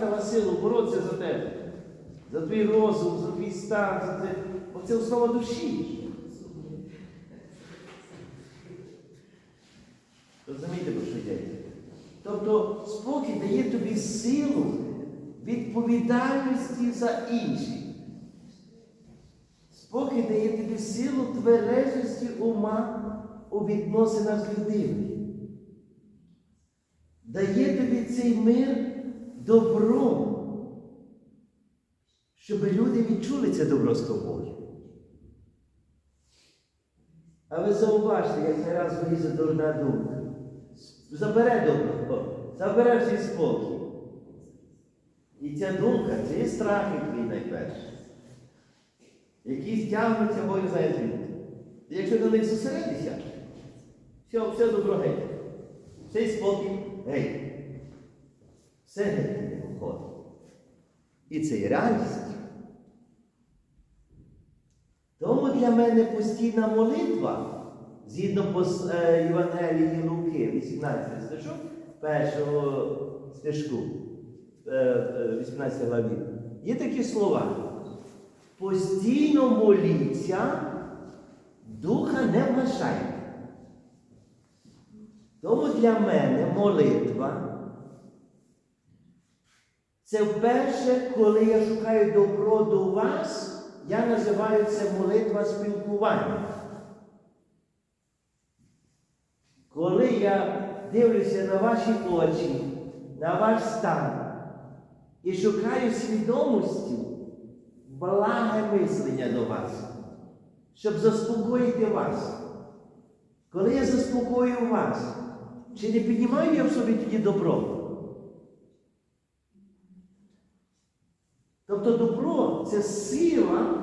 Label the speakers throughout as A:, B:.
A: дала силу боротися за тебе, за твій розум, за твій стан, за те. Бо це основа душі. Розумієте, про що йдеться? Тобто спокій дає тобі силу відповідальності за інших. Спокій дає тобі силу тверезості ума у відносинах з людиною. Дає тобі цей мир добро, щоб люди відчули це добро з тобою. А ви зауважте, як не раз вилізе дурна думка. Забере добро, забере всі спокій. І ця думка це є страхи твій найперше. Які стягнуться, Бог знає звідти. Якщо до них зосередишся, все, все добро геть. Цей спокій геть. Все геть не. І це є реальність. Тому для мене постійна молитва, згідно пос- е, Євангелії Луки, 18 стежок, першого стежку, е, е, 18 главі, є такі слова. Постійно моліться, духа не вгашайте. Тому для мене молитва це вперше, коли я шукаю добро до вас, я називаю це молитва спілкування. Коли я дивлюся на ваші очі, на ваш стан і шукаю свідомості, благе мислення до вас, щоб заспокоїти вас. Коли я заспокоюю вас, чи не піднімаю я в собі тоді добро? Тобто добро це сила,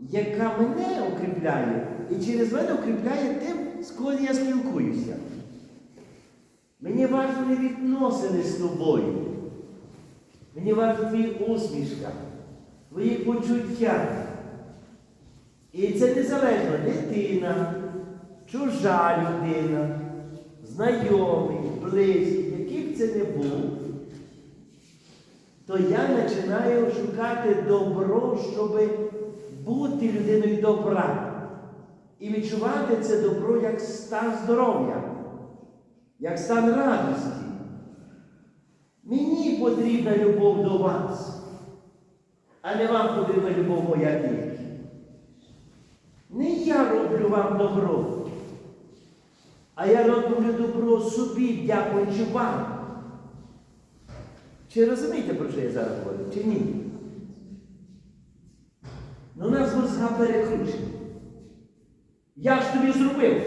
A: яка мене укріпляє, і через мене укріпляє тим, з ким я спілкуюся. Мені важливі відносини з тобою. Мені важлива твій усмішка, твої почуття. І це незалежно дитина, чужа людина, знайомий, близький, який б це не був, то я починаю шукати добро, щоб бути людиною добра. І відчувати це добро як стан здоров'я, як стан радості. Мені потрібна любов до вас, а не вам потрібна любов моя тільки. Не я роблю вам добро, а я роблю добро собі, дякуючи вам. Чи розумієте, про що я зараз говорю, чи ні? Ну, у нас мозга перекручені. Я ж тобі зробив.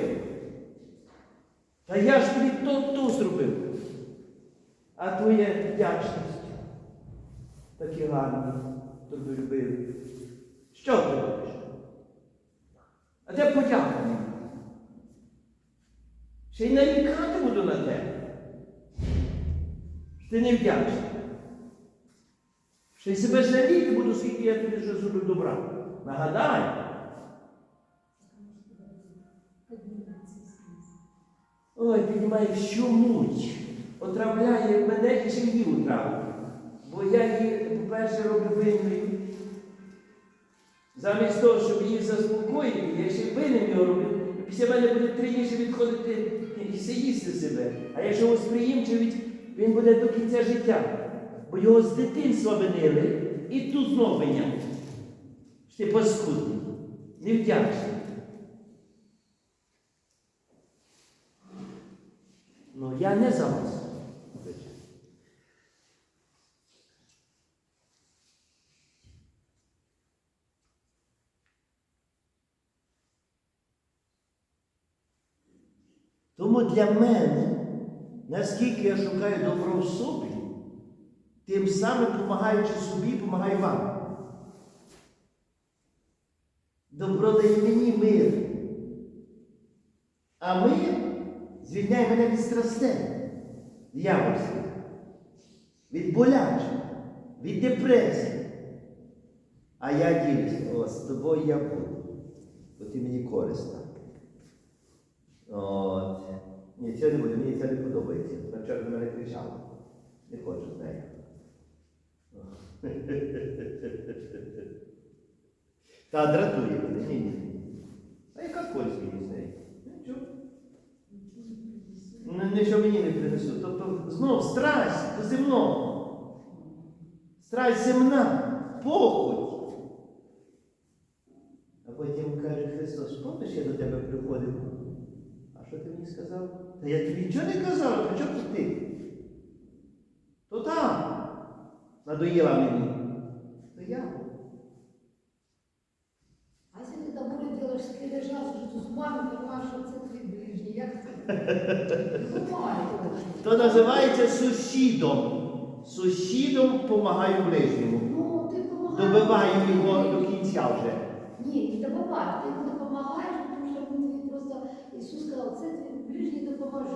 A: Та я ж тобі то то зробив. А твоя вдячність такі гарні, тобі любив. Що ти робиш? А де подяка? Ще й нарікати буду на тебе. Ти не вдячний. Ще й себе жаліти буду, скільки я тобі вже зробив добра. Нагадай. Ой, піднімає всю муть. Отравляє мене і сім'ю отравлює. Бо я її, по-перше, роблю винною. Замість того, щоб її заспокоїти, я ще винним його роблю. Після мене буде трудніше відходити і все себе. А якщо восприємчивий, він буде до кінця життя. Бо його з дитинства винили і тут знов винять. Ти паскудний, невдячний. Ну, я не за вас. Тому для мене, наскільки я шукаю добро в собі, тим самим допомагаючи собі, допомагаю вам. Добро дає мені мир. А мир звільняє мене від страстей, дьявольських, від болячих, від депресії. А я ділюся, о, з тобою я буду, бо ти мені корисна. От. Ні, це не буде, мені це не подобається. Вчора на мене кричала. Не хочу з нею. Та дратує мене. Ні, ні. А яка користь мені з неї? Нічого. Нічого мені не принесу. Тобто знов страсть до земного. Страсть земна, похоть. А потім каже Христос, помниш, я до тебе приходив? А що ти мені сказав? Та я тобі нічого не казав, при чому тут ти? То там надоїла мені. То я.
B: А если ты домой делаешь, скрежал, что ты зубами понимаешь, что это твой ближний, як це? Буває.
A: То називається сусідом. Сусідом допомагаю ближньому.
B: Ну, ти допомагаєш.
A: Добиваю його до кінця вже.
B: Ні, не добиваєш, ти йому допомагаєш, Ісус сказав, це твій ближній допоможи.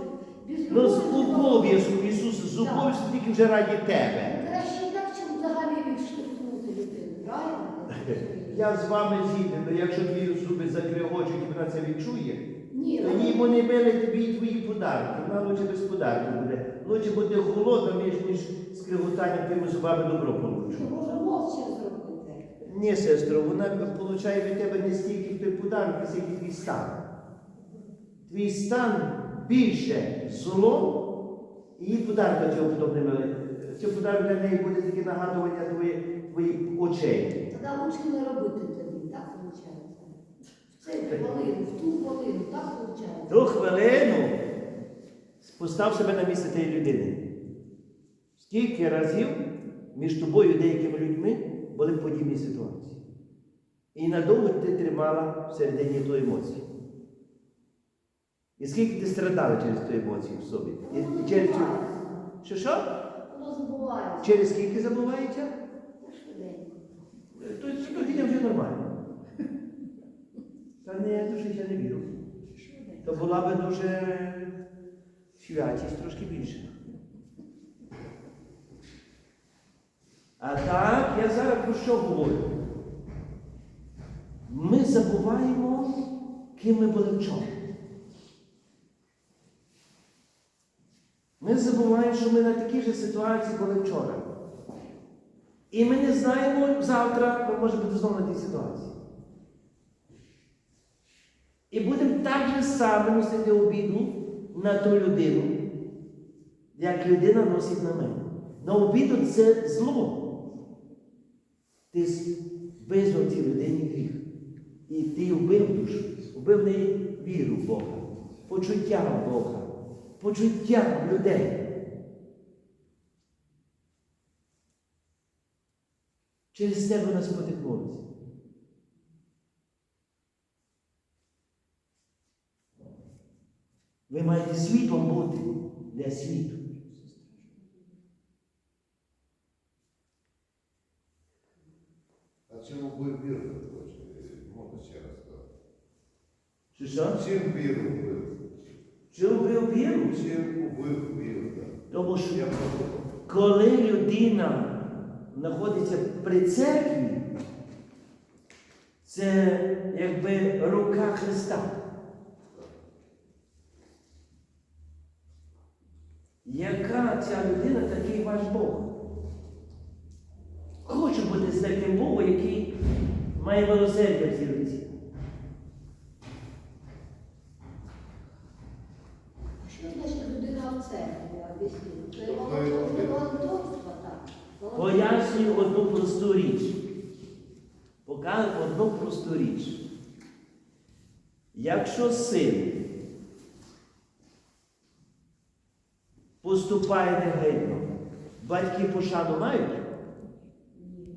B: Без
A: Ну, з
B: любові
A: обов'язку Ісуса, з обов'язку тільки вже раді тебе.
B: Краще так, чим взагалі відштовхнути людину, правильно?
A: Я з вами згідний, але якщо твої зуби закривочуть і вона це відчує,
B: Ні,
A: то ні, вони били тобі і твої подарки. Вона лучше без подарків буде. Лучше бути холодна, ніж, ніж з криготанням тими зубами добро получу.
B: Ти може мовче зробити.
A: Ні, сестро, вона получає від тебе не стільки той подарок, скільки твій стан. Твій стан більше зло, і їй подарка цього подобними. Цього подарок для неї буде таке нагадування твої, твоїх очей.
B: Тоді лучше не робити тобі, так виходить. В цей хвилину, в ту хвилину, так виходить.
A: Ту хвилину постав себе на місце тієї людини. Скільки разів між тобою і деякими людьми були подібні ситуації. І надовго ти тримала всередині ту емоцію. І скільки ти страдала через ту емоцію в собі? І, через цю... Що що?
B: Воно забувається.
A: Через скільки забувається?
B: Та швиденько.
A: То тоді вже нормально. Та не дуже я не вірю. То була би дуже святість трошки більше. А так, я зараз про що говорю? Ми забуваємо, ким ми були вчора. Ми що ми на такій же ситуації були вчора. І ми не знаємо завтра, ми можемо бути знову на тій ситуації. І будемо так же само носити обіду на ту людину, як людина носить на мене. На обіду це зло. Ти визнав цій людині гріх. І ти вбив душу, вбив неї віру в Бога, почуття в Бога, почуття в людей. Через тебе вона спотикнулася. Ви маєте світлом бути для світу.
C: А чим убив віру, хоче? Можна ще раз сказати.
A: Що що?
C: Чим віру вбив?
A: Чи вбив віру?
C: Чим убив віру, так?
A: Тому що коли людина знаходиться при церкві, це якби рука Христа. Яка ця людина, такий ваш Бог? Хочу бути з таким Богом, який має милосердя в цій руці.
B: Що значить людина в церкві, об'ясню? Це
C: Тобто він один.
B: волонтерство, так.
A: Пояснюю одну просту річ. Показую одну просту річ. Якщо син поступає негідно, батьки пошану мають,